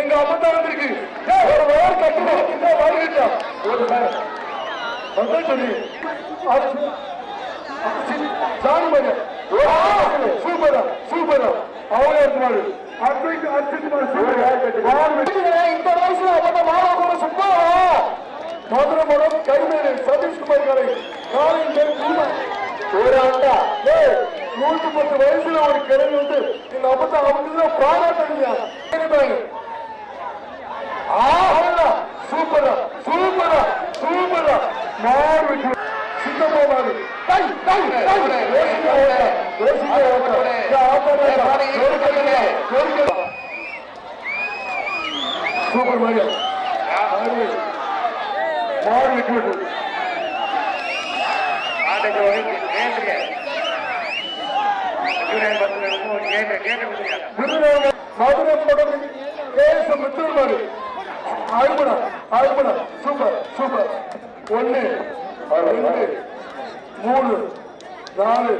எங்க அப்பத்தாரத்திற்கு ஒரு வாரம் கட்டணும் வாழ்க்கை ஒரு அதான் சொல்லி. சாணி சூப்பரா சூப்பரா. அர்ஜுன் சூப்பர். இந்த வயசுல மாமா கூட சும்மா மதுரை மடம் கைமேடு சதீஷ்குமார் கலை ஒரு ஆண்டா நூத்தி பத்து வயசுல ஒரு கிழமை வந்து இந்த அப்பத்தை அவங்க பாராட்டுங்க ஆஹா சூப்பரா சூப்பரா சூப்பரா மாறு சின்னமா மாறு டை டை டை யோசிக்க ஓட்ட யோசிக்க ஓட்ட சூப்பர் மாரியா மாறு விட்டு ஆட்டுக்கு ஒரு கேட்டுங்க கேட்டு கேட்டு மதுரை படம் கேஎஸ் ஆழ்மனா ஆழ்மனா சூப்பர் சூப்பர். ஒன்னு ரெண்டு மூணு. நாலு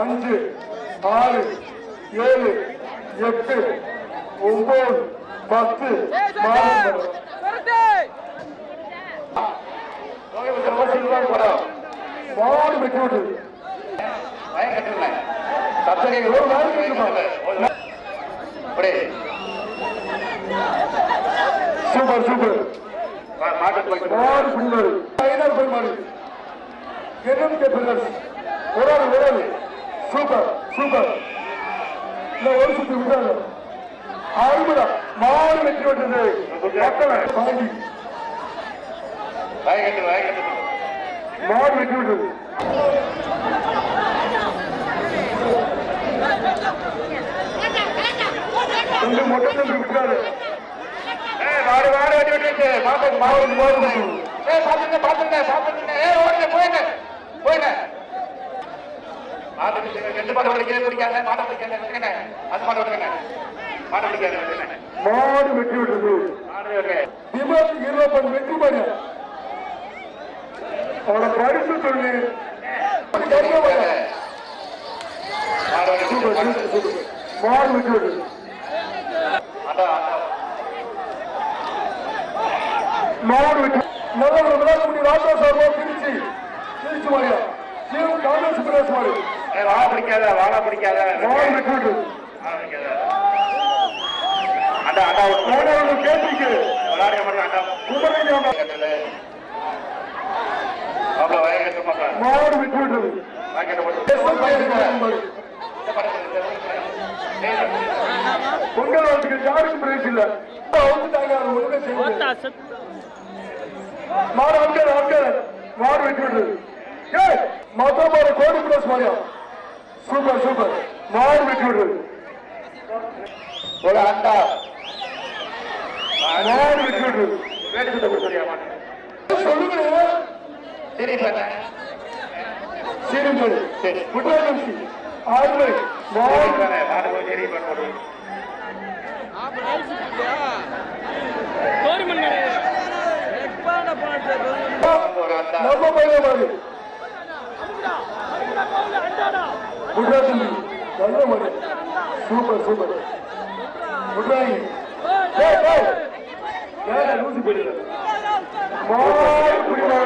அஞ்சு ஆறு ஏழு எட்டு ஒன்பது பத்து மாடு வெட்டி விட்டு. ஒரு நாள் சூப்பர் சூப்பர் மாடு போய் மாடு? என்னன்னு கேட்பீர்கள்? ஒரு ஆள் ஒரு ஆள் சூப்பர் சூப்பர். இந்த ஒரு சுத்தி விட்டாங்க பாண்டி பயம் கட்டு பயம் கட்டு மாடு வெட்டி விட்டது. ரெண்டு மொட்டை தம்பி விட்டாரு மாடு மாடு வெட்டி விட்டுருச்சு. மாட்டு மாடு மாடு ஏய் பாத்துங்க பாத்துங்க பாத்துங்க ஏய் ஓடுங்க போயிங்க மாட்டுக்கு ரெண்டு மாடு ஓடிக்கவே பிடிக்காத மாட்டை பிடிக்காத விட்டுருங்க அது மாட்டை விட்டுருங்க மாட்டை பிடிக்காத மாடு வெட்டி விட்டது மாடு விமல் இருபது வெற்றி பண்ண அவனை படித்து சொல்லி மாடு வெற்றி மாடு விட்டது மாடு வெற்றி முதல்வர் விளையாட்டு ராஜா சார் திருச்சி திருச்சி மாரியா காங்கிரஸ் சுப்ரேஷ் மாடு வாழை பிடிக்காத வாழை பிடிக்காத. அண்டா அண்டா ஒரு மாணவர்கள் கேட்டிக்கு விளையாடுற மாதிரி அண்டா. குமரங்க கட்டல அவ்வளோ வயல் கட்டு மாட்டா மாடு வெட்டி பொங்கல் வாழ்த்துக்கு யாருக்கும் பிரைஸ் இல்ல. மாடு அங்க அங்க மாடு வெட்டி மொத்த மாடு கோடி பிளஸ் மாரியா சூப்பர் சூப்பர். மாடு வெட்டி விட்டது ஒரு அண்டா மாடு வெட்டி விட்டது வேட்டு சுத்த கொடுத்துறியா சொல்லுங்க சரி சரி ஆறு மாடு மாடு நம்ம பையன் மாடு. குட்ராஜி நல்ல மாடு. Super super. குட்ராஜி. லூசி போயிடுற மாடு சொல்ல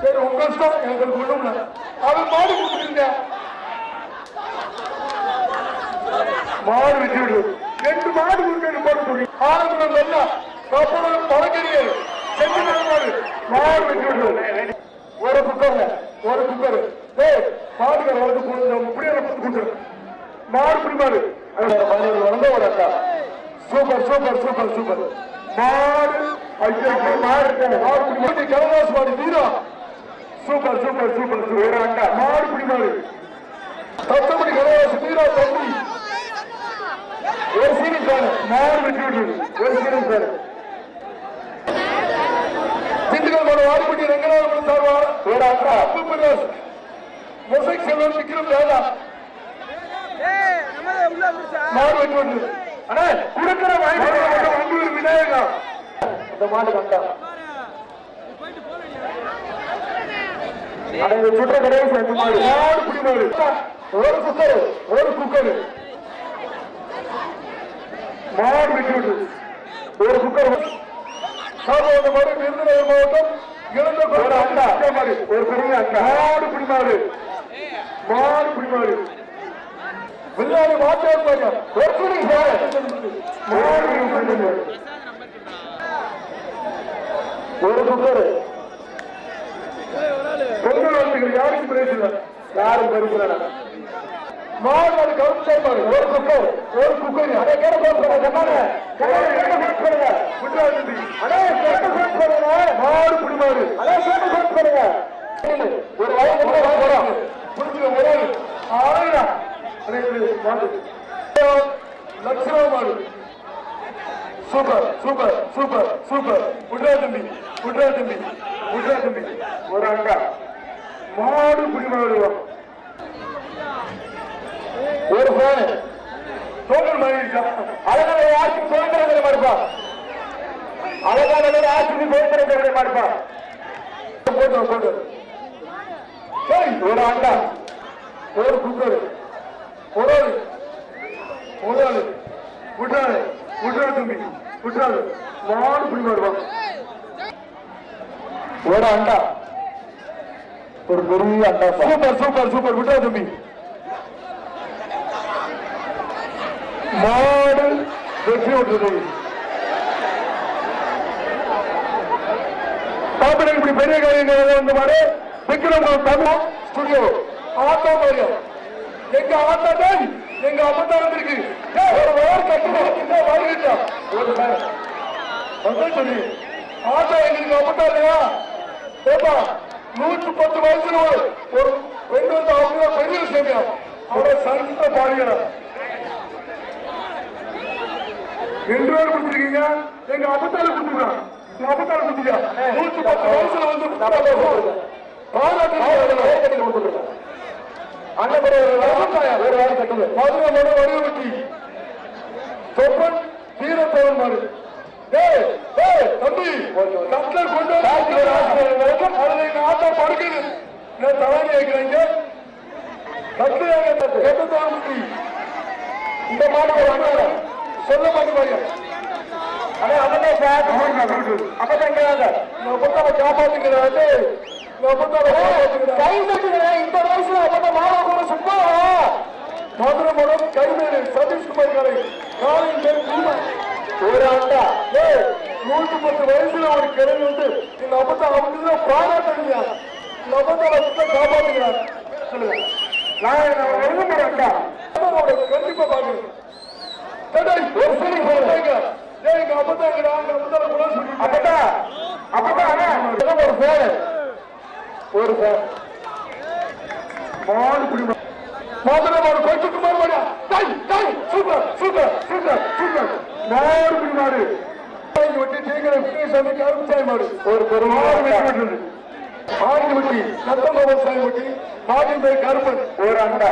சரி உங்க இஷ்டம் எங்களுக்கு ஒண்ணும்ல அவன் மாடு கொடுத்துருங்க. மாடு வச்சு விடு ரெண்டு மாடு கொடுக்க சொல்லி ஆரம்பம் நல்லா அப்புறம் பழக்கறியர் ஒரு குக்கர்ல ஒரு குக்கர். ஏய் மாடுகள் வந்து கொடுத்து இப்படியே கொடுத்துரு மாடு பிடிமாடு பதினோரு வளர்ந்த ஒரு அக்கா. Super super super super. மாடு ஐயோ மாடு. மாடு பிடிமாடு கனகாசு மாடு வீரா சூப்பர் சூப்பர் சூப்பர் சூப்பர். அக்கா. மாடு பிடிமாடு தத்தமணி வீரா தம்பி? சார் சார் மாடு கண்டா சுற்ற கடைசி அஞ்சு மாடு. மாடு. புடி மாடு ஒரு குக்கர் ஒரு குக்கர். விட்டு ஒரு குக்கர் சாப்பாடு மாடு விருதுநகர் மாவட்டம் இழந்த ஒரு அண்டா மாடு ஒரு பெரிய அண்டா மாடு புடி மாடு மாடு புடி மாடு வில்லாடி மாற்றம் ஒரு புடி மாடு ஒரு குக்கர் பொங்கல் வாழ்த்துக்கள் யாருக்கும் பேசல யாரும் பேசல மாடு அது கவுண்ட் செய்வாரு ஒரு குக்கர் ஒரு குக்கர் அதே கேட போடுறாங்க அதே கேட்ட போட் பண்ணுங்க மாடு பிடிமாடு அதே கேட்ட போட் பண்ணுங்க ஒரு வயது கூட போறோம். புடிச்சு ஒரு ஆயிரம். அதே மாடு. லட்சணமா மாடு. Super super super super. Withdraw தம்பி குட்ரா தம்பி விட்ரா தம்பி. ஒரு அங்கா மாடு பிடிமாடுவோம் ஒரு போன் டோட்டல் மாறிடுச்சா அழகான ஆட்சி சுதந்திரங்களை மாடுப்பா அழகான ஆட்சி சுதந்திரங்களை மாடுப்பா போட்டோம் போட்டோம் ஒரு அண்டா ஒரு குக்கர் ஒரு ஒரு ஆளு. விட்றாரு விட்றாரு தம்பி விட்றாரு மாடு பிடி மாடுவான் ஒரு அண்டா. ஒரு பெரிய அண்டா. Super super super. விட்றா தம்பி. மாடு வெற்றி விட்டுறது பாப்பனை இப்படி பெரிய காரியம் வந்து மாடு விக்ரம் தமிழ் ஸ்டுடியோ ஆட்டோ மாரியம் எங்க ஆட்டோ எங்க அப்பா வந்திருக்கு ஒரு வார் கட்டணும் இந்த ஒரு சொல்லி. ஆட்டோ எங்களுக்கு அப்பா இல்லையா? ஏப்பா நூற்று பத்து வயசுல ஒரு ஒரு பெண் வந்து அவங்க பெரிய விஷயம் அவரை சந்த பாடுகிறார் ரெண்டு பேரும் கொடுத்துருக்கீங்க எங்க அப்பத்தால கொடுத்துருக்கா எங்க அப்பத்தால கொடுத்துருக்கா நூற்று பத்து வயசுல வந்து பாராட்டு அண்ணன் ஒரு வாரம் கட்டுது மதுரை மனு வடிவட்டி தொப்பன் வீரத்தோழன் மாடு ஏய் ஏய் தம்பி கட்லர் கொண்டு வந்து எங்க ஆட்டா படுக்குது நான் தலைமை வைக்கிறேங்க கட்லர் எட்ட தோழமுட்டி இந்த மாடு ஒரு அண்ணன் சொல்ல மாட்டேங்க அடே அவனே சார் அப்பதான் அப்பதான் காப்பாத்துக்கிறாரு கை தட்டுகிறேன் இந்த வயசுல அப்பதான் மாமா கூட சும்மா மதுரை மடம் கைமேடு சதீஷ்குமார் கலை காலையில் பேர் குருமன் ஒரு ஆண்டா ஏ நூத்தி பத்து வயசுல ஒரு கிழமை வந்து இந்த அப்பதான் அவனுக்கு தான் பாராட்டுங்க இந்த அப்பதான் வந்து காப்பாத்துக்கிறார் சொல்லுங்க. நான் மாட்டேன்டா கண்டிப்பா பாக்குறேன் ஒரு சரி ஒரு ஒரு மாடு குடிமா மதுரை மாடு கொஞ்சம் மாடியா? டை டை சூப்பர் சூப்பர் சூப்பர் சூப்பர். மாடு குடிமாடு. வெட்டி தேங்கிற விக்னேஸ்வரன் கருப்புசாமி மாடு. ஒரு பெருமாள் வெட்டி ஆடி வெட்டி சத்தமோகன் சாமி வெட்டி மாட்டின் பேர் கருப்பன் ஒரு அண்டா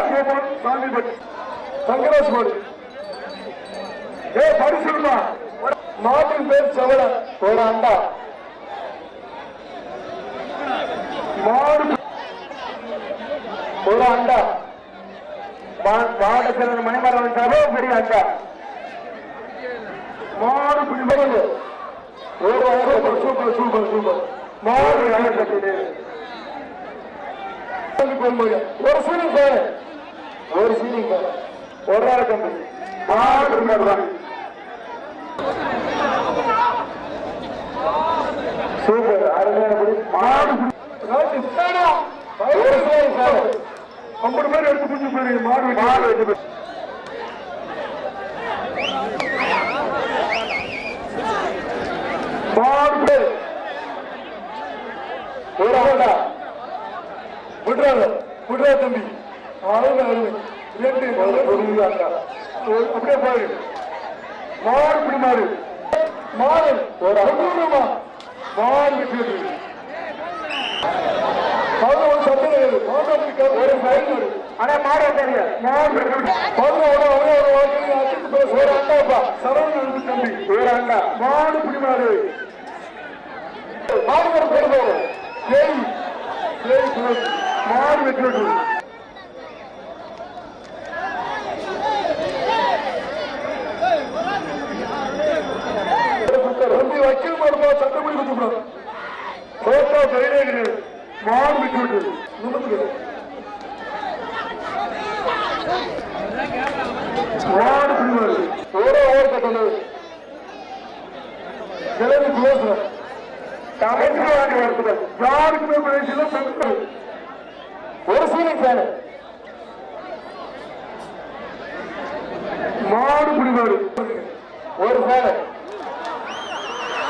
சாமி வெட்டி. தங்கராஜ் மாடு. ஏ பரிசுமா மாட்டின் பேர் செவல. ஒரு அண்டா மாடு ஒரு அண்டா மாவட்ட மணிமரம் சபை பெரிய அண்டா மாடு பிடிபடுது ஒரு சூப்பர் சூப்பர் சூப்பர் சூப்பர். மாடு இறக்கட்டு ஒரு சீனிங் சார். ஒரு சீனிங் சார். ஒரு நாள் கம்பெனி மாடு சூப்பர். அருமையான மாடு ஐம்பது பேர் எடுத்து புடிச்சு போயிருங்க மாடு மாடு வச்சு மாடு ஒரு ஆண்டா விடுறாங்க. விடுறா தம்பி. அருமை அருமை அப்படியே போயிரு. மாடு பிடி ஒரு அருமா மாடு விட்டு பதினொன்று சட்டம் கிடையாது பதினொன்று ஒரு ஃபைல் வரும் ஆனா மாட தெரியல. மாடு பதினோட ஒரே ஒரு வாழ்க்கை அச்சுக்கு பேச ஒரு அண்டாப்பா சரவணன் தம்பி. ஒரு அண்டா. மாடு பிடி மாடு மாடு பேர் போகும் மாடு வெற்றி போட்டோ கையிலே கிடையாது மாடு விட்டு விட்டு நிமிர்ந்து மாடு பிடிவாரு ஒரே ஓர் கட்டணு கிளம்பி க்ளோஸ் கமெண்ட்ரி வாங்கி வருது யாருக்குமே பேசில பெண்கள் ஒரு சீனிங் ஃபேனு மாடு பிடிவாரு ஒரு ஃபேனு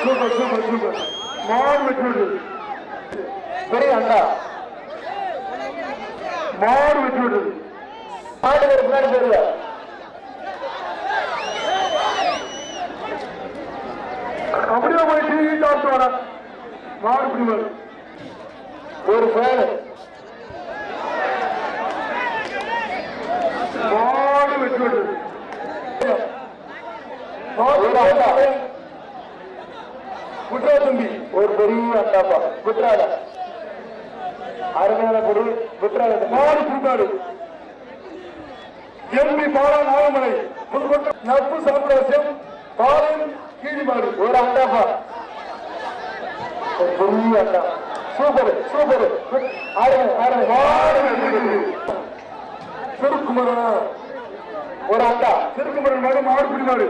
சூப்பர் சூப்பர் சூப்பர் மாடு வெற்றி பெரிய அண்டா மாடு வெற்றி விடுறது மாடு ஒரு பின்னாடி போயிருவா அப்படியே போய் டிவி டாக்டர் வர மாடு ஒரு பேர் மாடு வெற்றி விடுறது மாடு தம்பி ஒரு பெரிய அண்டாப்பா குற்றால. அருமையான பொருள். குற்றால. மாடு கூட்டாடு எம்பி பாலா நாகமலை. நட்பு சாம்ராஜ்யம். பாலின் கீழிமாடு ஒரு அண்டாப்பா ஒரு பெரிய அண்டா சூப்பர் சூப்பர். ஆடுங்க ஆடுங்க. மாடு திருக்குமரன். ஒரு அண்டா. திருக்குமரன் மகன் மாடு பிடிமாடு.